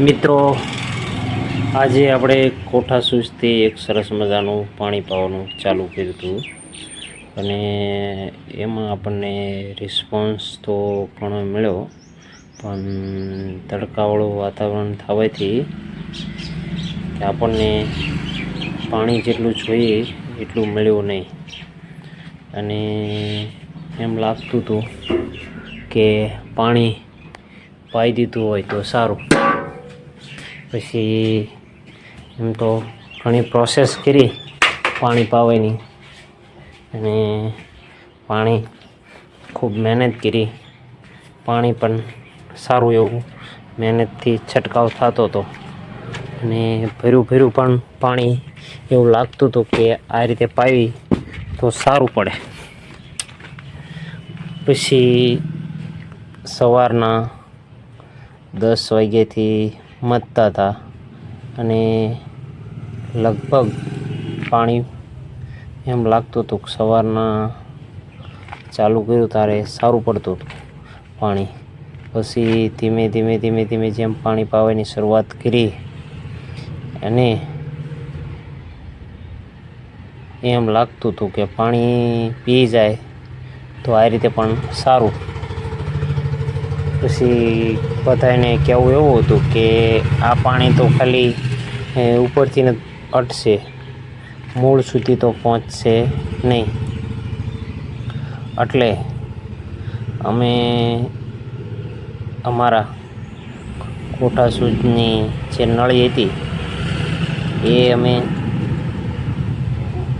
મિત્રો, આજે આપણે કોઠા સૂઝથી એક સરસ મજાનું પાણી પાવાનું ચાલુ કર્યું હતું. અને એમાં આપણને રિસ્પોન્સ તો ઘણો મળ્યો, પણ તડકાવાળું વાતાવરણ થવાથી આપણને પાણી જેટલું જોઈએ એટલું મળ્યું નહીં. અને એમ લાગતું હતું કે પાણી પાઈ દીધું હોય તો સારું. પછી એમ તો ઘણી પ્રોસેસ કરી પાણી પાવાની અને પાણી ખૂબ મહેનત કરી. પાણી પણ સારું એવું મહેનતથી છંટકાવ થતો હતો. અને ભર્યું ભર્યું પણ પાણી એવું લાગતું હતું કે આ રીતે પાવી તો સારું પડે. પછી સવારના દસ વાગ્યાથી મથતા હતા અને લગભગ પાણી એમ લાગતું હતું કે સવારના ચાલુ કર્યું ત્યારે સારું પડતું હતું પાણી. પછી ધીમે ધીમે ધીમે ધીમે જેમ પાણી પાવાની શરૂઆત કરી અને એમ લાગતું હતું કે પાણી પી જાય તો આ રીતે પણ સારું. પછી બધાને કહેવું એવું હતું કે આ પાણી તો ખાલી ઉપરથી ને અટશે. મૂળ સુધી તો પહોંચશે નહીં. એટલે અમે અમારા કોઠા સૂઝની જે નળી હતી, એ અમે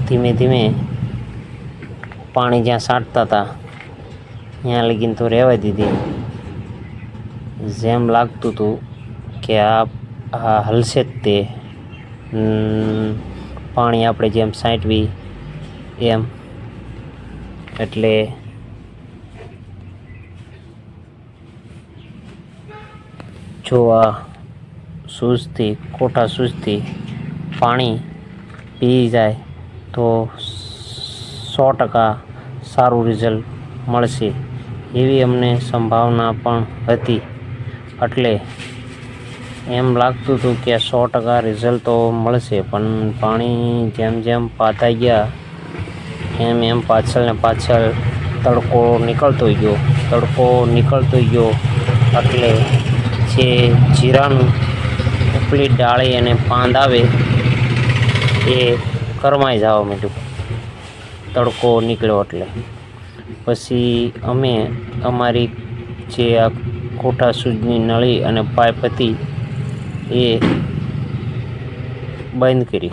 ધીમે ધીમે પાણી જ્યાં સાંટતા હતા, ત્યાં લગીને તો રહેવા દીધી. જેમ લાગતું હતું કે આ આ હલશે જ તે. પાણી આપણે જેમ સાંટવી એમ. એટલે જો આ સૂઝથી ખોટા સૂઝથી પાણી પી જાય તો સો ટકા સારું રિઝલ્ટ મળશે. એવી અમને સંભાવના પણ હતી. એટલે એમ લાગતું હતું કે સો ટકા રિઝલ્ટ તો મળશે, પણ પાણી જેમ જેમ પાતાઈ ગયા, એમ એમ પાછળ ને પાછળ તડકો નીકળતો ગયો. તડકો નીકળતો ગયો એટલે જે જીરાનું ઉપલી ડાળી અને પાંદ આવે એ કરમાઈ જવા માંડ્યું. તડકો નીકળ્યો એટલે. પછી અમે અમારી જે આ ખોટા સૂજની નળી અને પાઇપ હતી એ બંધ કરી.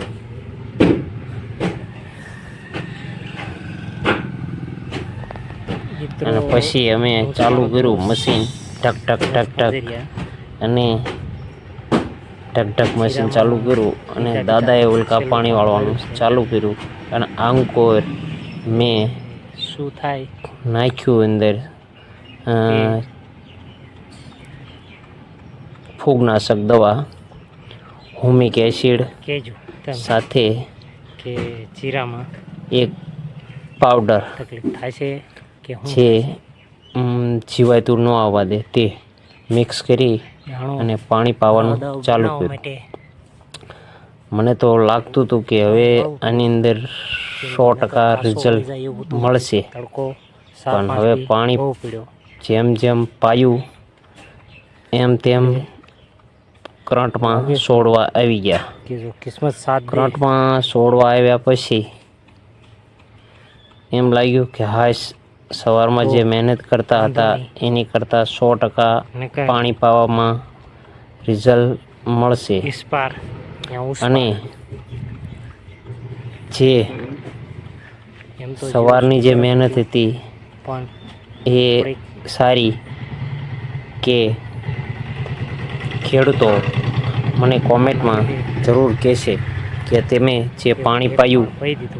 અને પછી અમે ચાલુ કર્યું મશીન. ઢક ટક ઢક ટક અને ઢક ઢક મશીન ચાલુ કર્યું. અને દાદાએ ઉલકા પાણી વાળવાનું ચાલુ કર્યું. અને આંકોર મેં શું થાય? નાખ્યું અંદર. ફૂગનાશક દવા હોમિક એસિડ સાથે કે જીરામાં એક પાવડર તકલીફ થાય છે કે જે જીવાતું ન આવવા દે તે મિક્સ કરી અને પાણી પાવાનું ચાલુ કર્યું. મને તો લાગતું હતું કે હવે આની અંદર સો ટકા રિઝલ્ટ મળશે. પણ હવે પાણી જેમ જેમ પાયું એમ તેમ કરંટમાં છોડવા આવી ગયા. કિસ્મત સાથ કરંટમાં છોડવા આવ્યા પછી એમ લાગ્યું કે હાશ સવારમાં જે મહેનત કરતા હતા એની કરતાં સો ટકા પાણી પાવામાં રિઝલ્ટ મળશે. અને જે સવારની જે મહેનત હતી એ સારી કે ખેડૂતો મને કોમેન્ટમાં જરૂર કહેશે કે તમે જે પાણી પાયું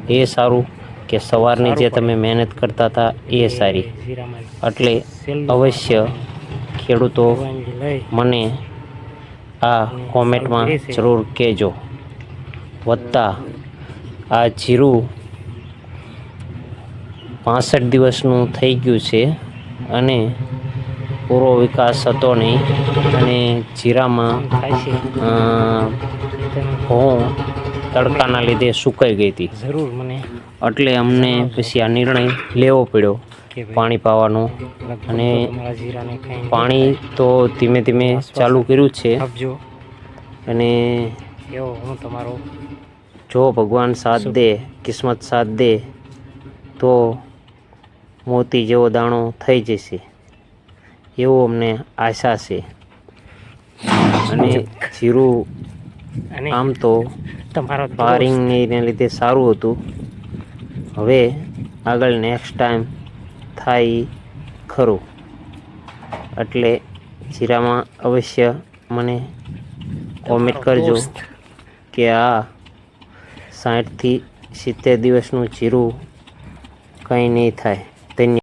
એ સારું કે સવારની જે તમે મહેનત કરતા હતા એ સારી. એટલે અવશ્ય ખેડૂતો મને આ કોમેન્ટમાં જરૂર કહેજો. વત્તા આ જીરું પાસઠ દિવસનું થઈ ગયું છે અને પૂરો વિકાસ થતો નહીં અને જીરામાં ઘઉં તડકાના લીધે સુકાઈ ગઈ હતી. જરૂર મને. એટલે અમને પછી આ નિર્ણય લેવો પડ્યો પાણી પાવાનું. અને પાણી તો ધીમે ધીમે ચાલુ કર્યું છે. અને એવો હું તમારો જો ભગવાન સાથ દે કિસ્મત સાથ દે તો મોતી જેવો દાણો થઈ જશે. એવું અમને આશા છે. અને જીરું અને આમ તો તમારો પારિંગને લીધે સારું હતું. હવે આગળ નેક્સ્ટ ટાઈમ થાય ખરું. એટલે જીરામાં અવશ્ય મને કોમેન્ટ કરજો કે આ સાઠથી સિત્તેર દિવસનું જીરું કંઈ નહીં થાય.